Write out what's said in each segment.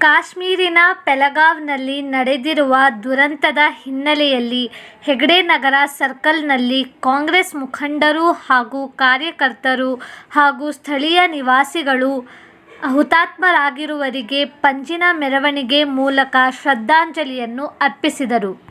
ಕಾಶ್ಮೀರಿನ ಪೆಲಗಾವ್ನಲ್ಲಿ ನಡೆದಿರುವ ದುರಂತದ ಹಿನ್ನೆಲೆಯಲ್ಲಿ ಹೆಗ್ಡೆ ನಗರ ಸರ್ಕಲ್ನಲ್ಲಿ ಕಾಂಗ್ರೆಸ್ ಮುಖಂಡರು ಹಾಗೂ ಕಾರ್ಯಕರ್ತರು ಹಾಗೂ ಸ್ಥಳೀಯ ನಿವಾಸಿಗಳು ಹುತಾತ್ಮರಾಗಿರುವರಿಗೆ ಪಂಜಿನ ಮೆರವಣಿಗೆ ಮೂಲಕ ಶ್ರದ್ಧಾಂಜಲಿಯನ್ನು ಅರ್ಪಿಸಿದರು.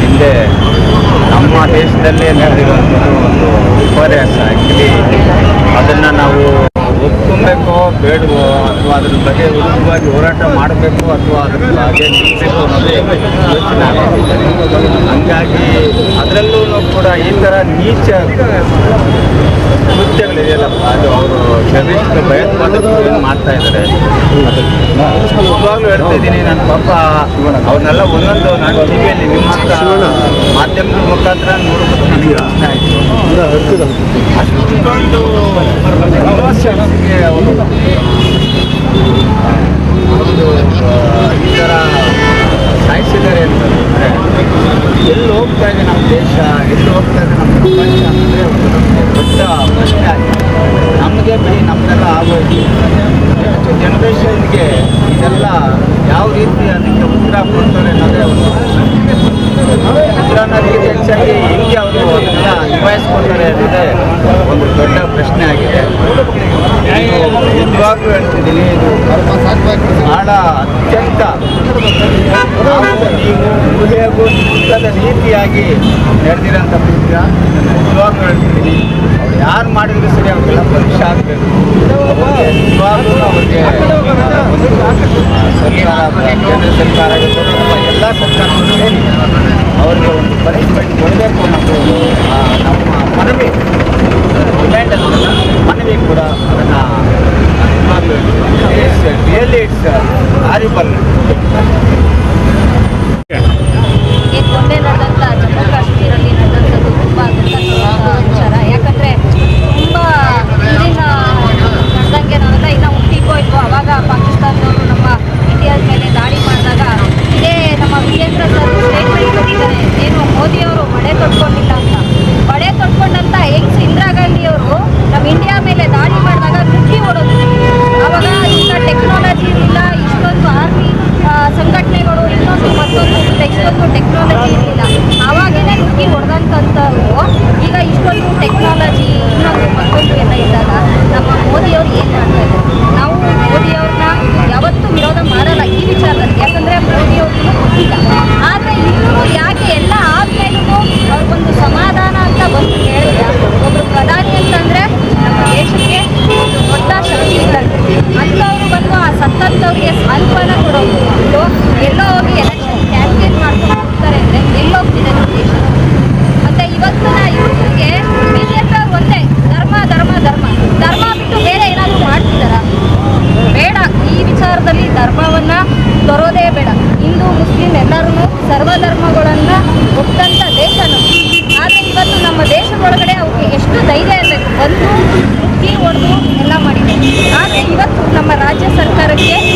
ಹಿಂದೆ ನಮ್ಮ ದೇಶದಲ್ಲೇ ನಡೆದಿರುವಂಥದ್ದು ಒಂದು ವಿಪರ್ಯಾಸ ಆ್ಯಕ್ಚುಲಿ ಅದನ್ನು ನಾವು ಒಪ್ಕೊಬೇಕೋ, ಬೇಡವೋ, ಅಥವಾ ಅದ್ರ ಬಗ್ಗೆ ವಿರುದ್ಧವಾಗಿ ಹೋರಾಟ ಮಾಡಬೇಕು, ಅಥವಾ ಅದ್ರ ಬಗ್ಗೆ ನಿಲ್ಲಬೇಕು ಅನ್ನೋದೇ ಯೋಚನೆ. ಹಂಗಾಗಿ ಅದರಲ್ಲೂ ಈ ಥರ ನೀಚ ಕೃತ್ಯಗಳಿದೆಯಲ್ಲ ಅದು ಅವರು ಟೆರರಿಸ್ಟ್ ಭಯೋತ್ಪಾದಕರು ಮಾಡ್ತಾ ಇದ್ದಾರೆ? ನಿಜವಾಗ್ಲೂ ಹೇಳ್ತಾ ಇದ್ದೀನಿ ನನ್ನ ಪಾಪ ಅವ್ರನ್ನೆಲ್ಲ ಒಂದೊಂದು ನಾನು ಟಿ ವಿಯಲ್ಲಿ ನಿಮ್ಮ ಮಾಧ್ಯಮದ ಮುಖಾಂತರ ನೋಡೋದು ನನಗೆ ಇಷ್ಟ ಅವರು ಈ ಥರ ಸಾಯಿಸಿದ್ದಾರೆ ಅಂತಂದರೆ ಎಲ್ಲಿ ಹೋಗ್ತಾ ಇದೆ ನಮ್ಮ ದೇಶ, ಎಲ್ಲಿ ಹೋಗ್ತಾ ಇದೆ ನಮ್ಮ ಪ್ರಪಂಚ ಅಂದರೆ ಒಂದು ದೊಡ್ಡ ಪ್ರಶ್ನೆ ಆಗಿದೆ. ನಮಗೆ ಬಿಡಿ ನಮ್ಮೆಲ್ಲ ಆಗೋಯ್ತು ಇವತ್ತಿನ ಜನರೇಷನ್ಗೆ ಇದೆಲ್ಲ ಯಾವ ರೀತಿ ಅದಕ್ಕೆ ಉತ್ತರ ಕೊಡ್ತಾರೆ ಅನ್ನೋದೇ ಉತ್ತರನಲ್ಲಿ ಹೆಚ್ಚಾಗಿ ಹೆಂಗೆ ಅವರು ಅದನ್ನೆಲ್ಲ ನಿಭಾಯಿಸ್ಕೊಳ್ತಾರೆ ಅನ್ನೋದೇ ಒಂದು ದೊಡ್ಡ ಪ್ರಶ್ನೆ ಆಗಿದೆ. ನಿಜವಾಗ್ಲೂ ಹೇಳ್ತಿದ್ದೀನಿ ಇದು ಬಹಳ ಅತ್ಯಂತ ನೀವು ಸಿಕ್ಕದ ರೀತಿಯಾಗಿ ನಡೆದಿರೋಂಥ ವಿಷಯ ನಿಜವಾಗ್ಲೂ ಹೇಳ್ತಿದ್ದೀನಿ ಅವ್ರು ಯಾರು ಮಾಡಿದ್ರು ಸರಿ, ಅವ್ರಿಗೆಲ್ಲ ಪರೀಕ್ಷೆ ಆಗಬೇಕು. ನಿಜವಾಗ್ಲೂ ಅವ್ರಿಗೆ ಸರ್ಕಾರ ಕೇಂದ್ರ ಸರ್ಕಾರ ಎಲ್ಲ ಸರ್ಕಾರಗಳು ಅವರಿಗೆ ಒಂದು ಪನಿಷ್ಮೆಂಟ್ ಕೊಡಬೇಕು ಅನ್ನೋದು ನಮ್ಮ ಮನವಿ ಡಿಮ್ಯಾಂಡ್ ಅನ್ನೋದನ್ನ ಮನವಿ ಕೂಡ ಅದನ್ನು ರಿಯಲಿ ಇಟ್ಸ್ ಆರಿಬಲ್ দিয়ে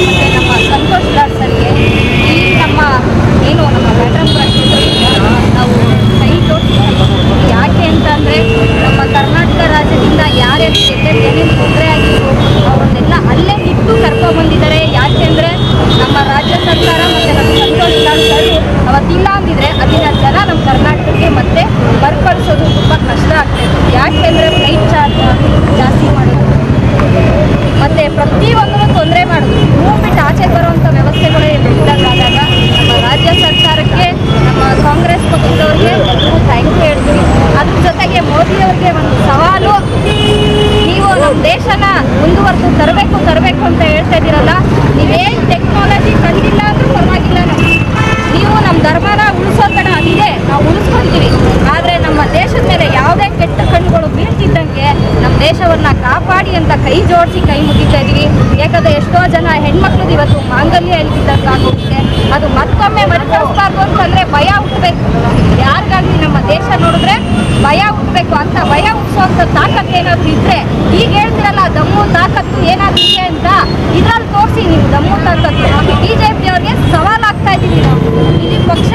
ಕೈ ಜೋಡಿಸಿ ಕೈ ಮುಗಿತಾ ಇದ್ದೀವಿ. ಯಾಕಂದ್ರೆ ಎಷ್ಟೋ ಜನ ಹೆಣ್ಮಕ್ಳದ್ದು ಇವತ್ತು ಮಾಂಗಲ್ಯ ಇಲ್ದಿದ್ದಂತಾಗೋಗುತ್ತೆ ಅದು ಮತ್ತೊಮ್ಮೆ ಮರೆಸಬಾರ್ದು ಅಂತಂದ್ರೆ ಭಯ ಹುಟ್ಟಬೇಕು. ಯಾರಿಗಾಗ್ಲಿ ನಮ್ಮ ದೇಶ ನೋಡಿದ್ರೆ ಭಯ ಹುಟ್ಟಬೇಕು ಅಂತ, ಭಯ ಹುಟ್ಟಿಸುವಂತ ತಾಕತ್ ಏನಾದರೂ ಇದ್ರೆ, ಈಗ ಹೇಳ್ತಿರಲ್ಲ ದಮ್ಮು ತಾಕತ್ತು ಏನಾದರೂ ಅಂತ, ಇದ್ರಲ್ಲಿ ತೋರಿಸಿ ನೀವು ದಮ್ಮು ತಾಕತ್ತು. ಬಿಜೆಪಿ ಜೆ ಸವಾಲ್ ಆಗ್ತಾ ಸವಾಲಾಗ್ತಾ ಇದ್ದೀವಿ ನಾವು. ಇಲ್ಲಿ ಪಕ್ಷ